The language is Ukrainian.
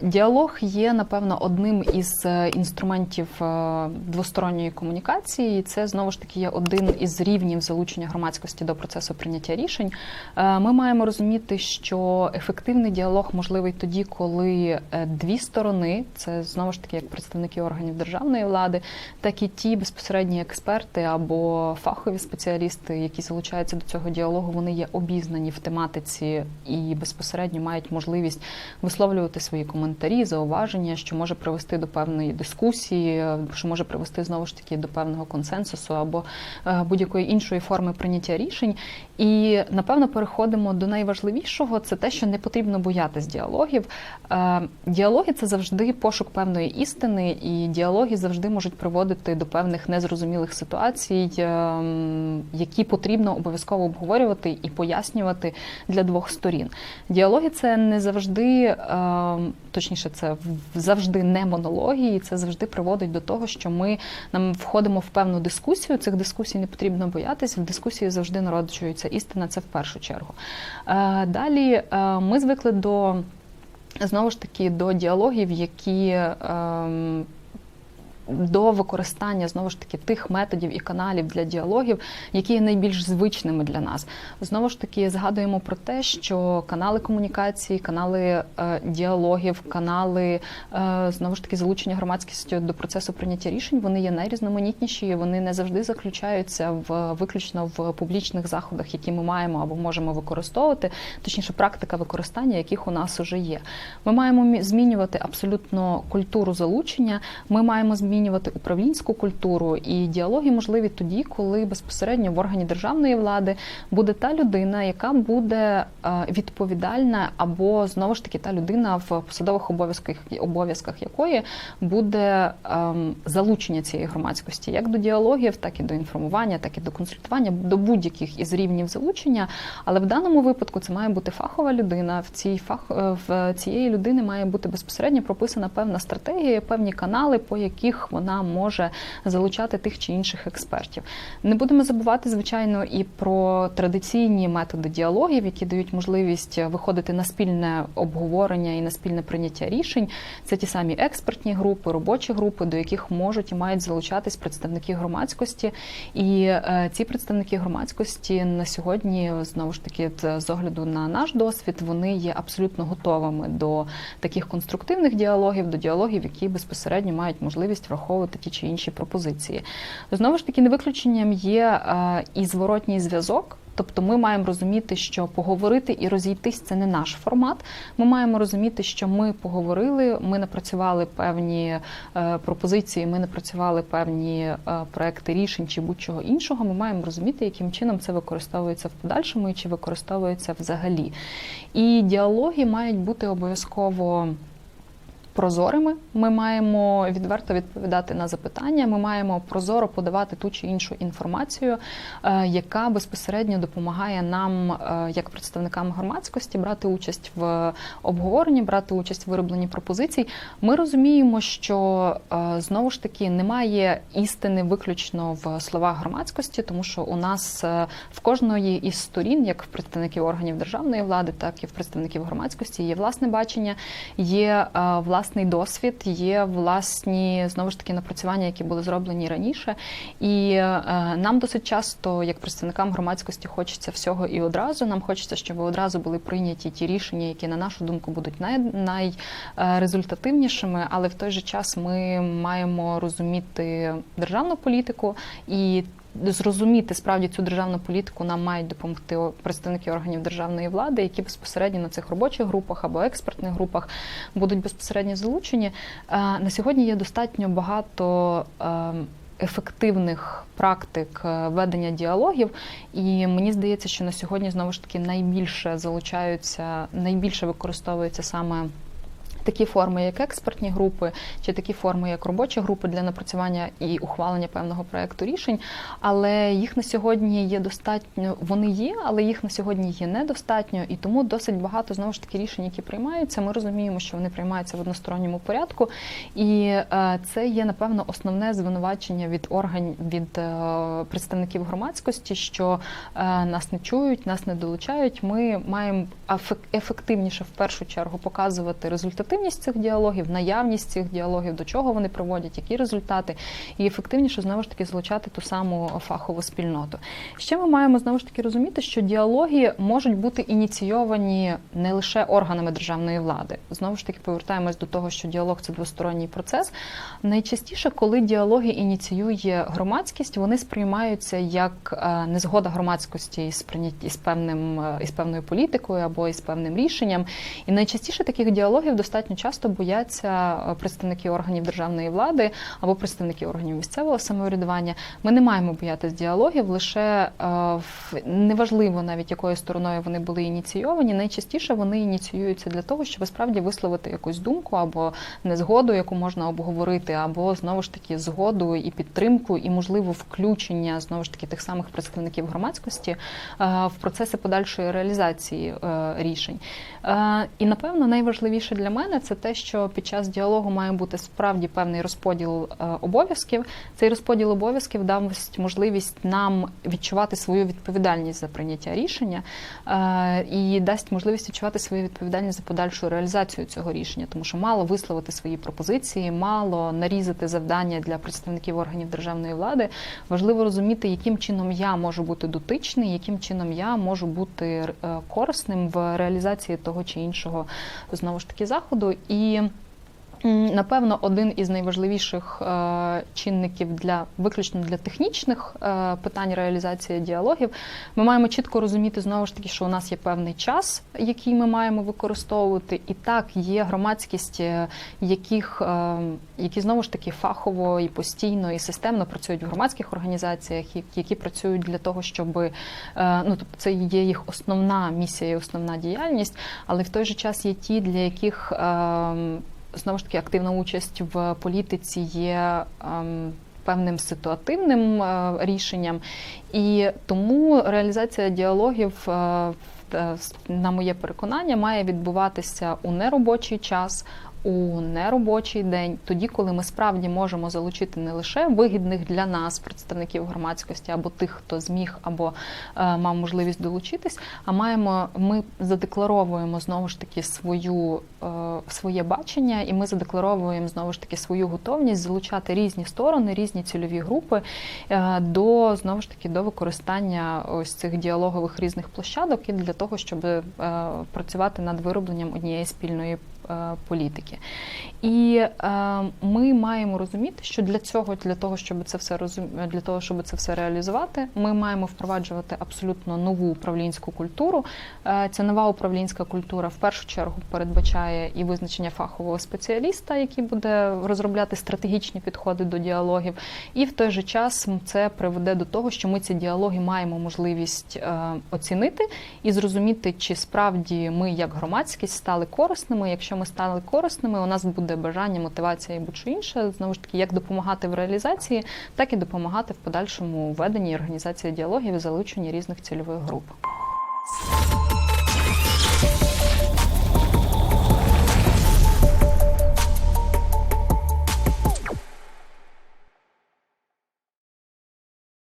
Діалог є, напевно, одним із е, інструментів е, двосторонньої комунікації. І Це знову ж таки є один із рівнів залучення громадськості до процесу прийняття рішень. Е, Ми маємо розуміти, що ефективний діалог можливий тоді, коли дві сторони, це знову ж таки як представники органів державної влади, так і ті безпосередні експерти або фахові спеціалісти, які залучаються до цього діалогу, вони є обізнані в тематиці і безпосередньо мають можливість висловлювати свої коментарі, зауваження, що може привести до певної дискусії, що може привести знову ж таки до певного консенсусу або е, будь-якої іншої форми прийняття рішень. І напевно переходимо до найважливішого це те, що не потрібно боятись діалогів. Е, Діалоги це завжди пошук певної істини, і діалоги завжди можуть приводити до певних незрозумілих ситуацій, е, які потрібно обов'язково обговорювати і пояснювати для двох сторін. Діалоги це не завжди, е, точніше, це завжди не монології, і це завжди приводить до того, що ми нам входимо в певну дискусію. Цих дискусій не потрібно боятися. В дискусії завжди народжується істина. Це в першу чергу. Е, Далі е, ми звикли до знову ж таки до діалогів, які. До використання знову ж таки тих методів і каналів для діалогів, які є найбільш звичними для нас. Знову ж таки, згадуємо про те, що канали комунікації, канали е, діалогів, канали е, знову ж таки залучення громадськості до процесу прийняття рішень, вони є найрізноманітніші. Вони не завжди заключаються в виключно в публічних заходах, які ми маємо або можемо використовувати, точніше, практика використання, яких у нас уже є. Ми маємо змінювати абсолютно культуру залучення. Ми маємо змінювати управлінську культуру, і діалоги можливі тоді, коли безпосередньо в органі державної влади буде та людина, яка буде е, відповідальна, або знову ж таки та людина в посадових обов'язках обов'язках якої буде ем, залучення цієї громадськості як до діалогів, так і до інформування, так і до консультування, до будь-яких із рівнів залучення. Але в даному випадку це має бути фахова людина. В цій фах е, в цієї людини має бути безпосередньо прописана певна стратегія, певні канали, по яких вона може залучати тих чи інших експертів. Не будемо забувати, звичайно, і про традиційні методи діалогів, які дають можливість виходити на спільне обговорення і на спільне прийняття рішень. Це ті самі експертні групи, робочі групи, до яких можуть і мають залучатись представники громадськості. І е, ці представники громадськості на сьогодні, знову ж таки, з огляду на наш досвід, вони є абсолютно готовими до таких конструктивних діалогів, до діалогів, які безпосередньо мають можливість враховувати ті чи інші пропозиції. Знову ж таки, не виключенням є і зворотній зв'язок. Тобто ми маємо розуміти, що поговорити і розійтись це не наш формат. Ми маємо розуміти, що ми поговорили, ми напрацювали певні е, пропозиції, ми напрацювали певні е, проекти рішень чи будь-чого іншого. Ми маємо розуміти, яким чином це використовується в подальшому і чи використовується взагалі. І діалоги мають бути обов'язково прозорими. Ми маємо відверто відповідати на запитання. Ми маємо прозоро подавати ту чи іншу інформацію, е, яка безпосередньо допомагає нам, е, як представникам громадськості, брати участь в обговоренні, брати участь в виробленні пропозицій. Ми розуміємо, що е, знову ж таки немає істини виключно в словах громадськості, тому що у нас в кожної із сторін, як в представників органів державної влади, так і в представників громадськості, є власне бачення, є е, власний досвід, є власні знову ж таки напрацювання, які були зроблені раніше. І е, нам досить часто, як представникам громадськості, хочеться всього і одразу. Нам хочеться, щоб одразу були прийняті ті рішення, які на нашу думку будуть най, найрезультативнішими, але в той же час ми маємо розуміти державну політику і. Зрозуміти справді цю державну політику нам мають допомогти представники органів державної влади, які безпосередньо на цих робочих групах або експертних групах будуть безпосередньо залучені. Е, На сьогодні є достатньо багато. е, Ефективних практик е, ведення діалогів, і мені здається, що на сьогодні знову ж таки найбільше залучаються, найбільше використовуються саме такі форми, як експертні групи, чи такі форми, як робочі групи для напрацювання і ухвалення певного проекту рішень. Але їх на сьогодні є достатньо, вони є, але їх на сьогодні є недостатньо, і тому досить багато знову ж таки рішень, які приймаються. Ми розуміємо, що вони приймаються в односторонньому порядку, і е, це є напевно основне звинувачення від органів від е, представників громадськості, що е, нас не чують, нас не долучають. Ми маємо ефек- ефективніше в першу чергу показувати результативні ефективність цих діалогів, наявність цих діалогів, до чого вони приводять, які результати, і ефективніше знову ж таки залучати ту саму фахову спільноту. Ще ми маємо знову ж таки розуміти, що діалоги можуть бути ініційовані не лише органами державної влади. Знову ж таки, повертаємось до того, що діалог це двосторонній процес. Найчастіше, коли діалоги ініціює громадськість, вони сприймаються як е, незгода громадськості із із певним е, із певною політикою або із певним рішенням. І найчастіше таких діалогів достатньо часто бояться е, представники органів державної влади або представники органів місцевого самоврядування. Ми не маємо боятися діалогів, лише е, неважливо навіть якою стороною вони були ініційовані. Найчастіше вони ініціюються для того, щоб справді висловити якусь думку або незгоду, яку можна обговорити, або знову ж таки згоду і підтримку, і можливо включення знову ж таки тих самих представників громадськості е, в процеси подальшої реалізації рішень. І напевно найважливіше для мене це те, що під час діалогу має бути справді певний розподіл е, обов'язків. Цей розподіл обов'язків дасть можливість нам відчувати свою відповідальність за прийняття рішення е, і дасть можливість відчувати свою відповідальність за подальшу реалізацію цього рішення, тому що мало висловити свої пропозиції, мало нарізати завдання для представників органів державної влади. Важливо розуміти, яким чином я можу бути дотичний, яким чином я можу бути е, корисним в реалізації того чи іншого знову ж таки заходу і. Напевно, один із найважливіших е, чинників для виключно для технічних е, питань реалізації діалогів. Ми маємо чітко розуміти знову ж таки, що у нас є певний час, який ми маємо використовувати, і так є громадськість, е, яких які знову ж таки фахово і постійно і системно працюють в громадських організаціях, які, працюють для того, щоб ну тобто це є їх основна місія і основна діяльність, але в той же час є ті, для яких е, знову ж таки активна участь в політиці є ем, певним ситуативним е, рішенням, і тому реалізація діалогів. е, е, на моє переконання, має відбуватися у неробочий час, у неробочий день, тоді, коли ми справді можемо залучити не лише вигідних для нас представників громадськості або тих, хто зміг або е, мав можливість долучитись, а маємо ми задекларовуємо знову ж таки свою е, своє бачення, і ми задекларовуємо знову ж таки свою готовність залучати різні сторони, різні цільові групи е, до знову ж таки до використання ось цих діалогових різних площадок і для того, щоб працювати над виробленням однієї спільної політики. І е, ми маємо розуміти, що для цього, для того, щоб це все розум... для того, щоб це все реалізувати, ми маємо впроваджувати абсолютно нову управлінську культуру. Е, Ця нова управлінська культура в першу чергу передбачає і визначення фахового спеціаліста, який буде розробляти стратегічні підходи до діалогів, і в той же час це приведе до того, що ми ці діалоги маємо можливість е, оцінити і зрозуміти, чи справді ми, як громадськість, стали корисними. Якщо ми стали корисними, у нас буде бажання, мотивація і будь-що інше, знову ж таки, як допомагати в реалізації, так і допомагати в подальшому веденні організації діалогів і залученні різних цільових груп.